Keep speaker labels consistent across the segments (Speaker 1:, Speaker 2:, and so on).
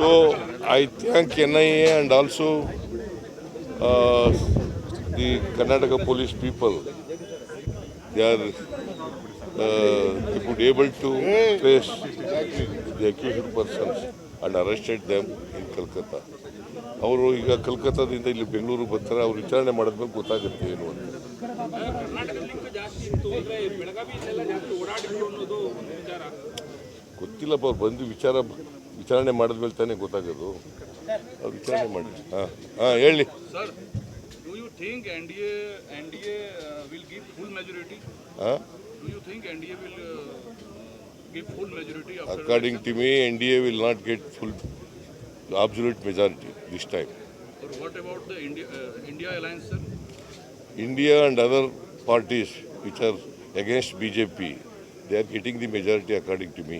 Speaker 1: So I thank NIA and also uh, the Karnataka police people. They are uh, they could able to trace the accused persons and arrested them in Kolkata. ಅವರು ಈಗ ಕಲ್ಕತ್ತಾದಿಂದ ಇಲ್ಲಿ ಬೆಂಗಳೂರು ಬರ್ತಾರೆ ಅವ್ರು ವಿಚಾರಣೆ ಮಾಡಿದ್ಮೇಲೆ ಗೊತ್ತಾಗುತ್ತೆ ಏನು ಅಂತ ಗೊತ್ತಿಲ್ಲಪ್ಪ ಅವ್ರು ಬಂದು ವಿಚಾರ ವಿಚಾರಣೆ ಮಾಡಿದ್ಮೇಲೆ ತಾನೇ ಗೊತ್ತಾಗೋದು ಅವ್ರು ವಿಚಾರಣೆ ಮಾಡಿ ಹಾಂ ಹಾಂ ಹೇಳಿ
Speaker 2: Sir, do you think NDA NDA uh, will give full majority?
Speaker 1: ಹಾಂ
Speaker 2: Do you think NDA will uh, give full majority after?
Speaker 1: According to me, NDA will not get full absolute majority this time.
Speaker 2: Or what about the India uh, India alliance, sir?
Speaker 1: India and other parties which are against BJP, they are getting the majority according to me.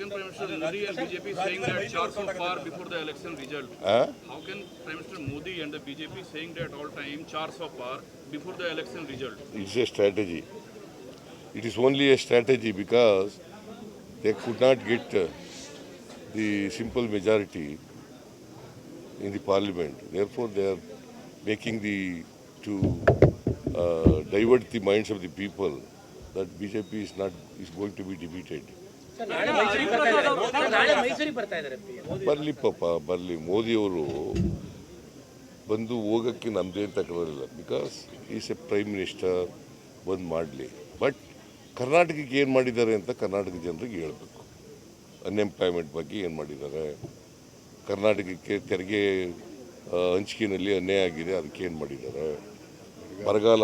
Speaker 2: Can Prime Minister Modi and BJP saying that char so far before the election result?
Speaker 1: Huh?
Speaker 2: How can Prime Minister Modi and the BJP saying that all time char so far before the election result?
Speaker 1: It's a strategy. It is only a strategy because they could not get uh, the simple majority in the parliament. Therefore, they are making the to uh, divert the minds of the people that BJP is not is going to be defeated. ಬರಲಿ ಪಾಪ ಬರಲಿ. ಮೋದಿಯವರು ಬಂದು ಹೋಗಕ್ಕೆ ನಮ್ಮದೇನು ತಕರಾರಿಲ್ಲ because is a prime minister ಬಂದು ಮಾಡಲಿ. But ಕರ್ನಾಟಕಕ್ಕೆ ಏನು ಮಾಡಿದ್ದಾರೆ ಅಂತ ಕರ್ನಾಟಕ ಜನರಿಗೆ ಹೇಳಬೇಕು. ಅನ್ಎಂಪ್ಲಾಯ್ಮೆಂಟ್ ಬಗ್ಗೆ ಏನು ಮಾಡಿದ್ದಾರೆ? ಕರ್ನಾಟಕಕ್ಕೆ ತೆರಿಗೆ ಹಂಚಿಕೆಯಲ್ಲಿ ಅನ್ಯಾಯ ಆಗಿದೆ ಅದಕ್ಕೆ ಏನು ಮಾಡಿದ್ದಾರೆ? ಬರಗಾಲ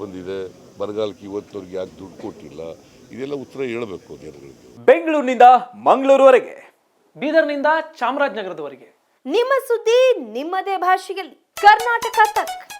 Speaker 1: ಬಂದಿದೆ. ಬರಗಾಲಕ್ಕೆ ಇವತ್ತಿನವ್ರಿಗೆ ಯಾಕೆ ದುಡ್ಡು ಕೊಟ್ಟಿಲ್ಲ? ಇದೆಲ್ಲ ಉತ್ತರ ಹೇಳಬೇಕು ಜನಗಳಿಗೆ.
Speaker 3: ಬೆಂಗಳೂರಿನಿಂದ ಮಂಗಳೂರುವರೆಗೆ ಬೀದರ್ನಿಂದ ಚಾಮರಾಜನಗರದವರೆಗೆ.
Speaker 4: ನಿಮ್ಮ ಸುದ್ದಿ ನಿಮ್ಮದೇ ಭಾಷೆಯಲ್ಲಿ. ಕರ್ನಾಟಕ ತಕ್.